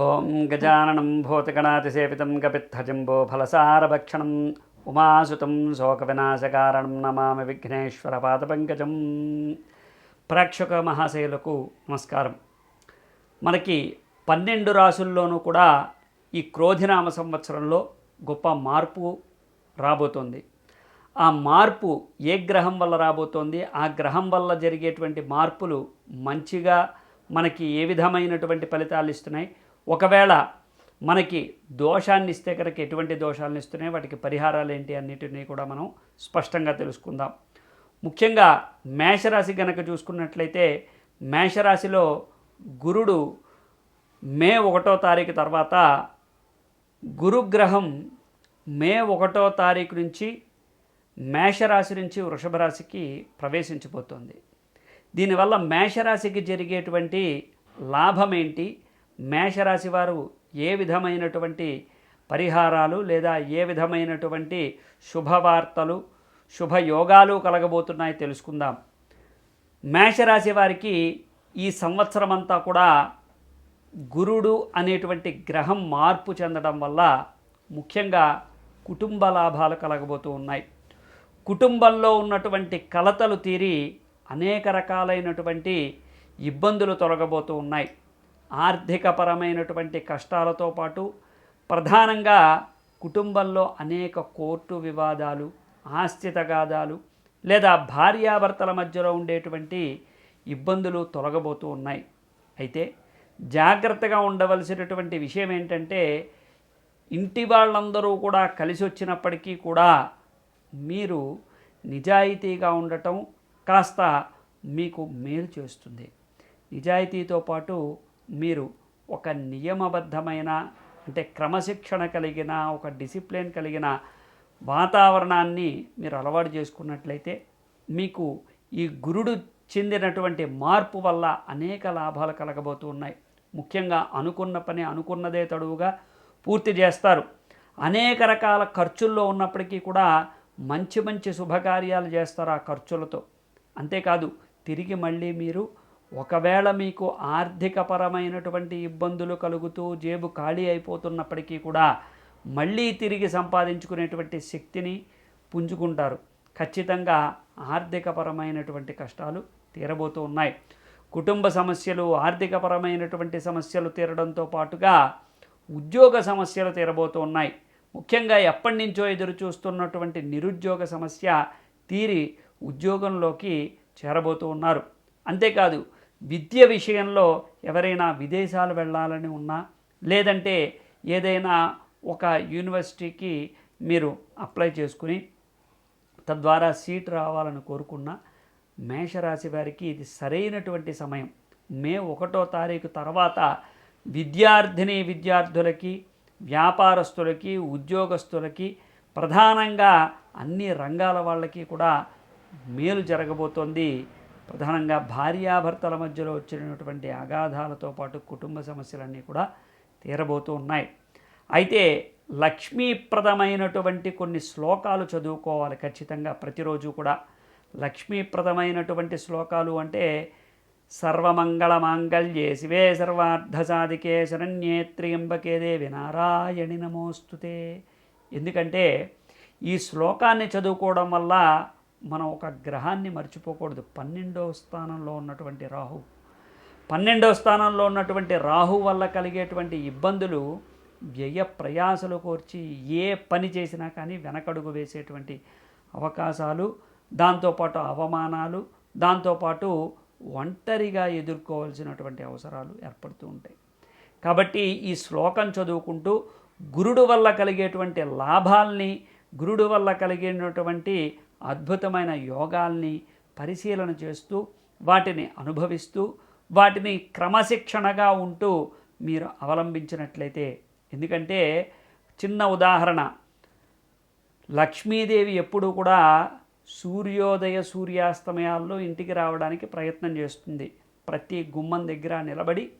ఓం గజాననం భూతగణాతిసేవితం కపిత్థజంబో ఫలసారభక్షణం ఉమాసుతం శోకవినాశకారణం నమామి విఘ్నేశ్వర పాదపంకజం ప్రేక్షక మహాశయులకు నమస్కారం. మనకి పన్నెండు రాసుల్లోనూ కూడా ఈ క్రోధినామ సంవత్సరంలో గొప్ప మార్పు రాబోతోంది. ఆ మార్పు ఏ గ్రహం వల్ల రాబోతోంది? ఆ గ్రహం వల్ల జరిగేటువంటి మార్పులు మంచిగా మనకి ఏ విధమైనటువంటి ఫలితాలు ఇస్తున్నాయి? ఒకవేళ మనకి దోషాన్ని ఇస్తే కనుక ఎటువంటి దోషాలను ఇస్తున్నాయి వాటికి పరిహారాలు ఏంటి అన్నిటినీ కూడా మనం స్పష్టంగా తెలుసుకుందాం. ముఖ్యంగా మేషరాశి గనక చూసుకున్నట్లయితే మేషరాశిలో గురుడు మే ఒకటో తారీఖు తర్వాత గురుగ్రహం మే ఒకటో తారీఖు నుంచి మేషరాశి నుంచి వృషభ రాశికి ప్రవేశించబోతోంది దీనివల్ల మేషరాశికి జరిగేటువంటి లాభం ఏంటి? మేషరాశి వారు ఏ విధమైనటువంటి పరిహారాలు లేదా ఏ విధమైనటువంటి శుభవార్తలు శుభయోగాలు కలగబోతున్నాయి తెలుసుకుందాం. మేషరాశి వారికి ఈ సంవత్సరం అంతా కూడా గురుడు అనేటువంటి గ్రహం మార్పు చెందడం వల్ల ముఖ్యంగా కుటుంబ లాభాలు కలగబోతూ ఉన్నాయి. కుటుంబంలో ఉన్నటువంటి కలతలు తీరి అనేక రకాలైనటువంటి ఇబ్బందులు తొలగబోతూ ఉన్నాయి. ఆర్థికపరమైనటువంటి కష్టాలతో పాటు ప్రధానంగా కుటుంబంలో అనేక కోర్టు వివాదాలు ఆస్తి తగాదాలు లేదా భార్యాభర్తల మధ్యలో ఉండేటువంటి ఇబ్బందులు తొలగబోతూ ఉన్నాయి. అయితే జాగ్రత్తగా ఉండవలసినటువంటి విషయం ఏంటంటే ఇంటి వాళ్ళందరూ కూడా కలిసి వచ్చినప్పటికీ కూడా మీరు నిజాయితీగా ఉండటం కాస్త మీకు మేలు చేస్తుంది. నిజాయితీతో పాటు మీరు ఒక నియమబద్ధమైన అంటే క్రమశిక్షణ కలిగిన ఒక డిసిప్లిన్ కలిగిన వాతావరణాన్ని మీరు అలవాటు చేసుకున్నట్లయితే మీకు ఈ గురుడు చెందినటువంటి మార్పు వల్ల అనేక లాభాలు కలగబోతూ ఉన్నాయి. ముఖ్యంగా అనుకున్న పని అనుకున్నదే తడువుగా పూర్తి చేస్తారు. అనేక రకాల ఖర్చుల్లో ఉన్నప్పటికీ కూడా మంచి మంచి శుభకార్యాలు చేస్తారు ఆ ఖర్చులతో. అంతేకాదు తిరిగి మళ్ళీ మీరు ఒకవేళ మీకు ఆర్థికపరమైనటువంటి ఇబ్బందులు కలుగుతూ జేబు ఖాళీ అయిపోతున్నప్పటికీ కూడా మళ్ళీ తిరిగి సంపాదించుకునేటువంటి శక్తిని పుంజుకుంటారు. ఖచ్చితంగా ఆర్థికపరమైనటువంటి కష్టాలు తీరబోతూ ఉన్నాయి. కుటుంబ సమస్యలు ఆర్థికపరమైనటువంటి సమస్యలు తీరడంతో పాటుగా ఉద్యోగ సమస్యలు తీరబోతూ ఉన్నాయి. ముఖ్యంగా ఎప్పటి నుంచో ఎదురు చూస్తున్నటువంటి నిరుద్యోగ సమస్య తీరి ఉద్యోగంలోకి చేరబోతూ ఉన్నారు. అంతేకాదు విద్య విషయంలో ఎవరైనా విదేశాలు వెళ్ళాలని ఉన్నా లేదంటే ఏదైనా ఒక యూనివర్సిటీకి మీరు అప్లై చేసుకుని తద్వారా సీట్ రావాలని కోరుకున్న మేషరాశి వారికి ఇది సరైనటువంటి సమయం. మే ఒకటో తారీఖు తర్వాత విద్యార్థిని విద్యార్థులకి వ్యాపారస్తులకి ఉద్యోగస్తులకి ప్రధానంగా అన్ని రంగాల వాళ్ళకి కూడా మేలు జరగబోతోంది. ప్రధానంగా భార్యాభర్తల మధ్యలో వచ్చినటువంటి అగాధాలతో పాటు కుటుంబ సమస్యలన్నీ కూడా తీరబోతూ ఉన్నాయి. అయితే లక్ష్మీప్రదమైనటువంటి కొన్ని శ్లోకాలు చదువుకోవాలి. ఖచ్చితంగా ప్రతిరోజు కూడా లక్ష్మీప్రదమైనటువంటి శ్లోకాలు అంటే సర్వమంగళ మాంగళ్యే శివే సర్వార్థసాధికే శరణ్యే త్రియంబకే దేవి నారాయణి నమోస్తుతే. ఎందుకంటే ఈ శ్లోకాన్ని చదువుకోవడం వల్ల మనం ఒక గ్రహాన్ని మర్చిపోకూడదు. పన్నెండవ స్థానంలో ఉన్నటువంటి రాహు. పన్నెండవ స్థానంలో ఉన్నటువంటి రాహు వల్ల కలిగేటువంటి ఇబ్బందులు వ్యయ ప్రయాసలు కోర్చి ఏ పని చేసినా కానీ వెనకడుగు వేసేటువంటి అవకాశాలు దాంతోపాటు అవమానాలు దాంతోపాటు ఒంటరిగా ఎదుర్కోవాల్సినటువంటి అవసరాలు ఏర్పడుతూ ఉంటాయి. కాబట్టి ఈ శ్లోకం చదువుకుంటూ గురుడు వల్ల కలిగేటువంటి లాభాల్ని గురుడు వల్ల కలిగినటువంటి అద్భుతమైన యోగాల్ని పరిశీలన చేస్తూ వాటిని అనుభవిస్తూ వాటిని క్రమశిక్షణగా ఉంటూ మీరు అవలంబించినట్లయితే. ఎందుకంటే చిన్న ఉదాహరణ. లక్ష్మీదేవి ఎప్పుడూ కూడా సూర్యోదయ సూర్యాస్తమయాల్లో ఇంటికి రావడానికి ప్రయత్నం చేస్తుంది. ప్రతి గుమ్మం దగ్గర నిలబడి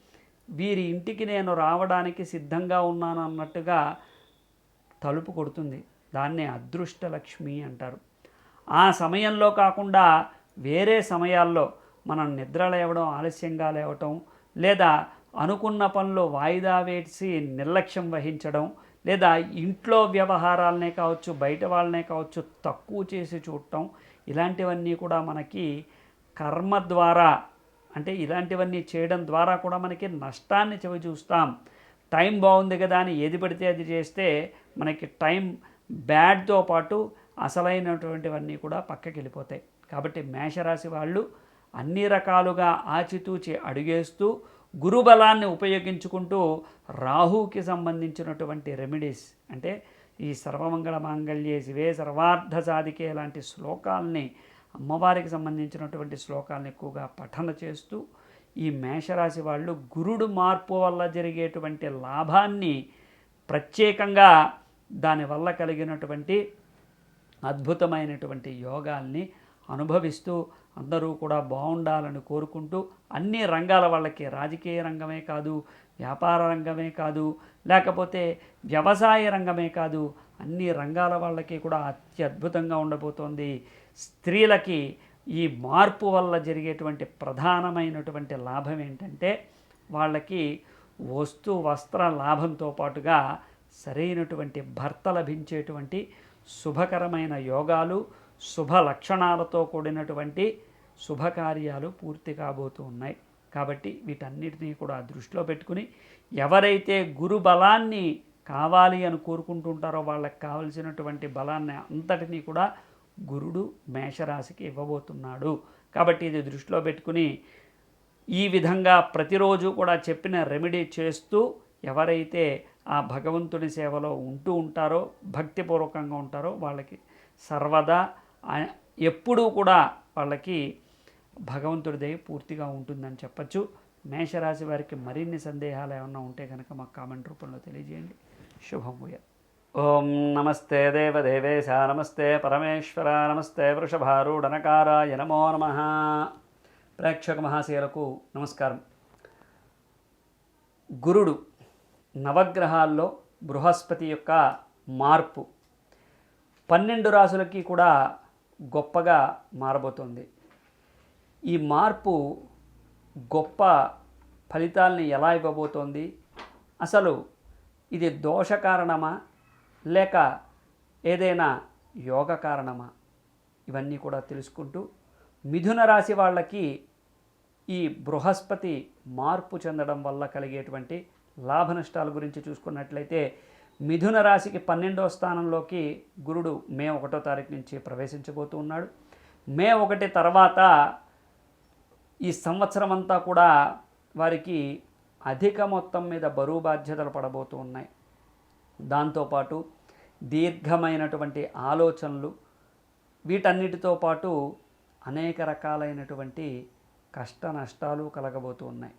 వీరి ఇంటికి నేను రావడానికి సిద్ధంగా ఉన్నాను అన్నట్టుగా తలుపు కొడుతుంది. దాన్నే అదృష్ట లక్ష్మి అంటారు. ఆ సమయంలో కాకుండా వేరే సమయాల్లో మనం నిద్ర లేవడం ఆలస్యంగా లేవటం లేదా అనుకున్న పనులు వాయిదా వేసి నిర్లక్ష్యం వహించడం లేదా ఇంట్లో వ్యవహారాలనే కావచ్చు బయట వాళ్ళనే కావచ్చు తక్కువ చేసి చూడటం ఇలాంటివన్నీ కూడా మనకి కర్మ ద్వారా అంటే ఇలాంటివన్నీ చేయడం ద్వారా కూడా మనకి నష్టాన్ని చవి చూస్తాం టైం బాగుంది కదా అని ఏది పడితే అది చేస్తే మనకి టైం బ్యాడ్తో పాటు అసలైనటువంటివన్నీ కూడా పక్కకి వెళ్ళిపోతాయి కాబట్టి మేషరాశి వాళ్ళు అన్ని రకాలుగా ఆచితూచి అడుగేస్తూ గురుబలాన్ని ఉపయోగించుకుంటూ రాహుకి సంబంధించినటువంటి రెమెడీస్ అంటే ఈ సర్వమంగళ మాంగళ్యే శివే సర్వార్థ సాధికే లాంటి శ్లోకాల్ని అమ్మవారికి సంబంధించినటువంటి శ్లోకాలను ఎక్కువగా పఠన చేస్తూ ఈ మేషరాశి వాళ్ళు గురుడు మార్పు వల్ల జరిగేటువంటి లాభాన్ని ప్రత్యేకంగా దానివల్ల కలిగినటువంటి అద్భుతమైనటువంటి యోగాల్ని అనుభవిస్తూ అందరూ కూడా బాగుండాలని కోరుకుంటూ అన్ని రంగాల వాళ్ళకి రాజకీయ రంగమే కాదు వ్యాపార రంగమే కాదు లేకపోతే వ్యవసాయ రంగమే కాదు అన్ని రంగాల వాళ్ళకి కూడా అత్యద్భుతంగా ఉండబోతోంది. స్త్రీలకి ఈ మార్పు వల్ల జరిగేటువంటి ప్రధానమైనటువంటి లాభం ఏంటంటే వాళ్ళకి వస్తు వస్త్ర లాభంతో పాటుగా సరైనటువంటి భర్త లభించేటువంటి శుభకరమైన యోగాలు శుభ లక్షణాలతో కూడినటువంటి శుభకార్యాలు పూర్తి కాబోతూ ఉన్నాయి. కాబట్టి వీటన్నిటినీ కూడా దృష్టిలో పెట్టుకుని ఎవరైతే గురు బలాన్ని కావాలి అని కోరుకుంటుంటారో వాళ్ళకి కావలసినటువంటి బలాన్ని అంతటినీ కూడా గురుడు మేషరాశికి ఇవ్వబోతున్నాడు. కాబట్టి ఇది దృష్టిలో పెట్టుకుని ఈ విధంగా ప్రతిరోజు కూడా చెప్పిన రెమెడీ చేస్తూ ఎవరైతే ఆ భగవంతుని సేవలో ఉంటూ ఉంటారో భక్తిపూర్వకంగా ఉంటారో వాళ్ళకి సర్వదా ఎప్పుడూ కూడా వాళ్ళకి భగవంతుడి దయ పూర్తిగా ఉంటుందని చెప్పచ్చు. మేషరాశి వారికి మరిన్ని సందేహాలు ఏమన్నా ఉంటే కనుక మాకు కామెంట్ రూపంలో తెలియజేయండి. శుభం భూయ ఓం నమస్తే దేవదేవేశ నమస్తే పరమేశ్వర నమస్తే వృషభారుడనకారాయ నమో నమ. ప్రేక్షక మహాశయులకు నమస్కారం. గురుడు నవగ్రహాల్లో బృహస్పతి యొక్క మార్పు పన్నెండు రాసులకి కూడా గొప్పగా మారబోతోంది. ఈ మార్పు గొప్ప ఫలితాల్ని ఎలా ఇవ్వబోతోంది? అసలు ఇది దోష కారణమా? లేక ఏదైనా యోగ కారణమా? ఇవన్నీ కూడా తెలుసుకుంటూ మిథున రాశి వాళ్ళకి ఈ బృహస్పతి మార్పు చెందడం వల్ల కలిగేటువంటి లాభ నష్టాల గురించి చూసుకున్నట్లయితే మిథున రాశికి పన్నెండవ స్థానంలోకి గురుడు మే ఒకటో తారీఖు నుంచి ప్రవేశించబోతూ ఉన్నాడు. మే ఒకటి తర్వాత ఈ సంవత్సరం అంతా కూడా వారికి అధిక మొత్తం మీద బరువు బాధ్యతలు పడబోతూ ఉన్నాయి. దాంతోపాటు దీర్ఘమైనటువంటి ఆలోచనలు వీటన్నిటితో పాటు అనేక రకాలైనటువంటి కష్ట నష్టాలు కలగబోతూ ఉన్నాయి.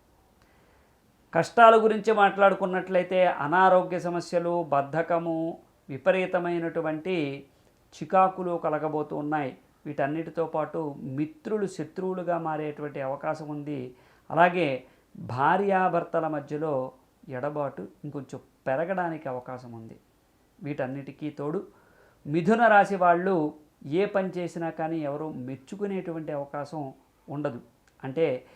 కష్టాల గురించి మాట్లాడుకున్నట్లయితే అనారోగ్య సమస్యలు బద్ధకము విపరీతమైనటువంటి చికాకులు కలగబోతూ ఉన్నాయి. వీటన్నిటితో పాటు మిత్రులు శత్రువులుగా మారేటువంటి అవకాశం ఉంది. అలాగే భార్యాభర్తల మధ్యలో ఎడబాటు ఇంకొంచెం పెరగడానికి అవకాశం ఉంది. వీటన్నిటికీ తోడు మిథున రాశి వాళ్ళు ఏ పని చేసినా కానీ ఎవరు మెచ్చుకునేటువంటి అవకాశం ఉండదు. అంటే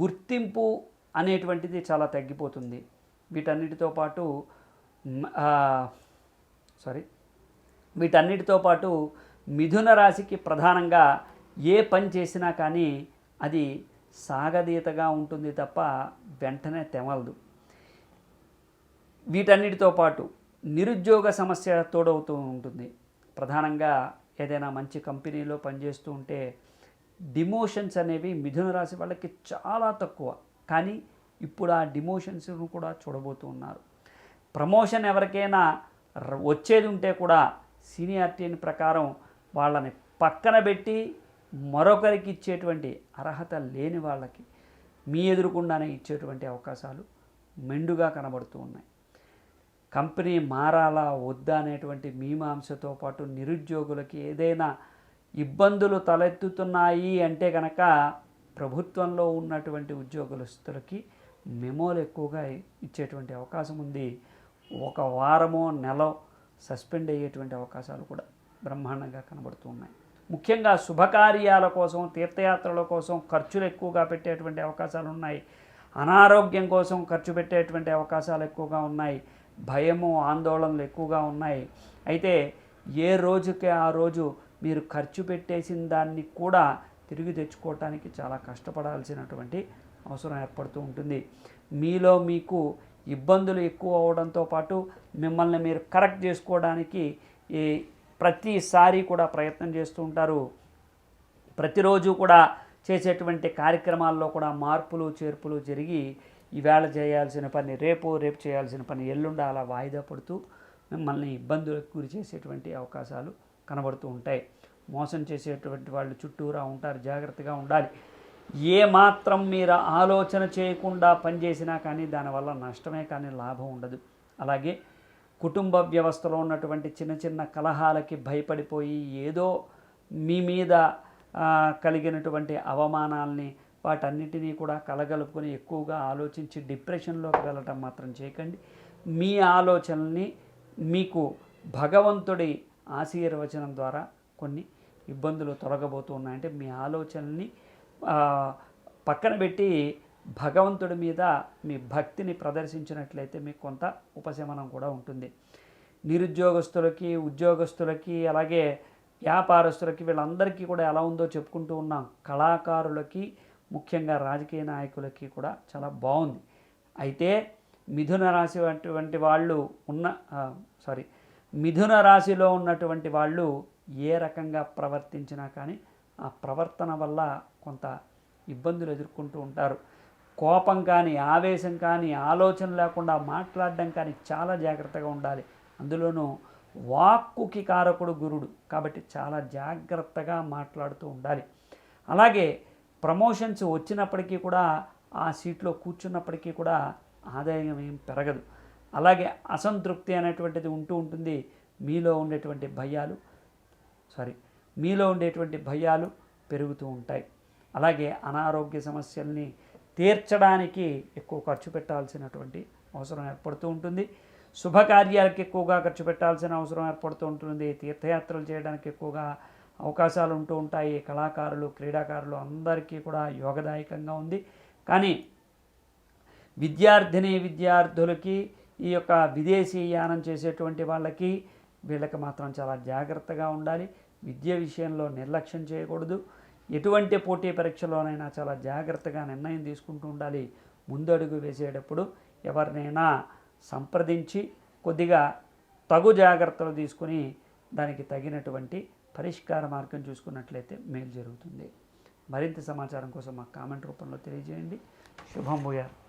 గుర్తింపు అనేటువంటిది చాలా తగ్గిపోతుంది. వీటన్నిటితో పాటు సారీ వీటన్నిటితో పాటు మిథున రాశికి ప్రధానంగా ఏ పని చేసినా కానీ అది సాగదీతగా ఉంటుంది తప్ప వెంటనే తెమలదు. వీటన్నిటితో పాటు నిరుద్యోగ సమస్య తోడవుతూ ఉంటుంది. ప్రధానంగా ఏదైనా మంచి కంపెనీలో పనిచేస్తూ ఉంటే డిమోషన్స్ అనేవి మిథున రాశి వాళ్ళకి చాలా తక్కువ. కానీ ఇప్పుడు ఆ డిమోషన్స్ను కూడా చూడబోతూ ఉన్నారు. ప్రమోషన్ ఎవరికైనా వచ్చేది ఉంటే కూడా సీనియారిటీని ప్రకారం వాళ్ళని పక్కన పెట్టి మరొకరికి ఇచ్చేటువంటి అర్హత లేని వాళ్ళకి మీ ఎదురుకుండానే ఇచ్చేటువంటి అవకాశాలు మెండుగా కనబడుతూ ఉన్నాయి. కంపెనీ మారాలా వద్దా అనేటువంటి మీమాంసతో పాటు నిరుద్యోగులకి ఏదైనా ఇబ్బందులు తలెత్తుతున్నాయి అంటే కనుక ప్రభుత్వంలో ఉన్నటువంటి ఉద్యోగస్తులకి మెమోలు ఎక్కువగా ఇచ్చేటువంటి అవకాశం ఉంది. ఒక వారమో నెల సస్పెండ్ అయ్యేటువంటి అవకాశాలు కూడా బ్రహ్మాండంగా కనబడుతూ ఉన్నాయి. ముఖ్యంగా శుభకార్యాల కోసం తీర్థయాత్రల కోసం ఖర్చులు ఎక్కువగా పెట్టేటువంటి అవకాశాలు ఉన్నాయి. అనారోగ్యం కోసం ఖర్చు పెట్టేటువంటి అవకాశాలు ఎక్కువగా ఉన్నాయి. భయము ఆందోళనలు ఎక్కువగా ఉన్నాయి. అయితే ఏ రోజుకి ఆ రోజు మీరు ఖర్చు పెట్టేసిన దాన్ని కూడా తిరిగి తెచ్చుకోవటానికి చాలా కష్టపడాల్సినటువంటి అవసరం ఏర్పడుతూ ఉంటుంది. మీలో మీకు ఇబ్బందులు ఎక్కువ అవడంతో పాటు మిమ్మల్ని మీరు కరెక్ట్ చేసుకోవడానికి ఈ ప్రతిసారి కూడా ప్రయత్నం చేస్తూ ఉంటారు. ప్రతిరోజు కూడా చేసేటువంటి కార్యక్రమాల్లో కూడా మార్పులు చేర్పులు జరిగి ఈవేళ చేయాల్సిన పని రేపు రేపు చేయాల్సిన పని ఎల్లుండ అలా వాయిదా పడుతూ మిమ్మల్ని ఇబ్బందులకు గురి చేసేటువంటి అవకాశాలు కనబడుతూ ఉంటాయి. మోసం చేసేటువంటి వాళ్ళు చుట్టూరా ఉంటారు జాగ్రత్తగా ఉండాలి. ఏ మాత్రం మీరు ఆలోచన చేయకుండా పనిచేసినా కానీ దానివల్ల నష్టమే కానీ లాభం ఉండదు. అలాగే కుటుంబ వ్యవస్థలో ఉన్నటువంటి చిన్న చిన్న కలహాలకి భయపడిపోయి ఏదో మీ మీద కలిగినటువంటి అవమానాల్ని వాటన్నిటినీ కూడా కలగలుపుకొని ఎక్కువగా ఆలోచించి డిప్రెషన్లోకి వెళ్ళటం మాత్రం చేయకండి. మీ ఆలోచనల్ని మీకు భగవంతుడి ఆశీర్వచనం ద్వారా కొన్ని ఇబ్బందులు తొలగబోతూ ఉన్నాయంటే మీ ఆలోచనల్ని పక్కన పెట్టి భగవంతుడి మీద మీ భక్తిని ప్రదర్శించినట్లయితే మీకు కొంత ఉపశమనం కూడా ఉంటుంది. నిరుద్యోగస్తులకి ఉద్యోగస్తులకి అలాగే వ్యాపారస్తులకి వీళ్ళందరికీ కూడా ఎలా ఉందో చెప్పుకుంటూ ఉన్నాం కళాకారులకి ముఖ్యంగా రాజకీయ నాయకులకి కూడా చాలా బాగుంది. అయితే మిథున రాశి అటువంటి వాళ్ళు ఉన్న సారీ మిథున రాశిలో ఉన్నటువంటి వాళ్ళు ఏ రకంగా ప్రవర్తించినా కానీ ఆ ప్రవర్తన వల్ల కొంత ఇబ్బందులు ఎదుర్కొంటూ ఉంటారు. కోపం కానీ ఆవేశం కానీ ఆలోచన లేకుండా మాట్లాడడం కానీ చాలా జాగ్రత్తగా ఉండాలి. అందులోనూ వాక్కుకి కారకుడు గురుడు కాబట్టి చాలా జాగ్రత్తగా మాట్లాడుతూ ఉండాలి. అలాగే ప్రమోషన్స్ వచ్చినప్పటికీ కూడా ఆ సీట్లో కూర్చున్నప్పటికీ కూడా ఆదాయం ఏం పెరగదు. అలాగే అసంతృప్తి అనేటువంటిది ఉంటూ ఉంటుంది. మీలో ఉండేటువంటి భయాలు సారీ మీలో ఉండేటువంటి భయాలు పెరుగుతూ ఉంటాయి. అలాగే అనారోగ్య సమస్యల్ని తీర్చడానికి ఎక్కువ ఖర్చు పెట్టాల్సినటువంటి అవసరం ఏర్పడుతూ ఉంటుంది. శుభకార్యాలకు ఎక్కువగా ఖర్చు పెట్టాల్సిన అవసరం ఏర్పడుతూ ఉంటుంది. తీర్థయాత్రలు చేయడానికి ఎక్కువగా అవకాశాలు ఉంటూ ఉంటాయి. కళాకారులు క్రీడాకారులు అందరికీ కూడా యోగదాయకంగా ఉంది. కానీ విద్యార్థిని విద్యార్థులకి ఈ యొక్క విదేశీ యానం చేసేటువంటి వాళ్ళకి వీళ్ళకి మాత్రం చాలా జాగ్రత్తగా ఉండాలి. విద్య విషయంలో నిర్లక్ష్యం చేయకూడదు. ఎటువంటి పోటీ పరీక్షలోనైనా చాలా జాగ్రత్తగా నిర్ణయం తీసుకుంటూ ఉండాలి. ముందడుగు వేసేటప్పుడు ఎవరినైనా సంప్రదించి కొద్దిగా తగు జాగ్రత్తలు తీసుకుని దానికి తగినటువంటి పరిష్కార మార్గం చూసుకున్నట్లయితే మేలు జరుగుతుంది. మరింత సమాచారం కోసం మా కామెంట్ రూపంలో తెలియజేయండి. శుభం భూయారు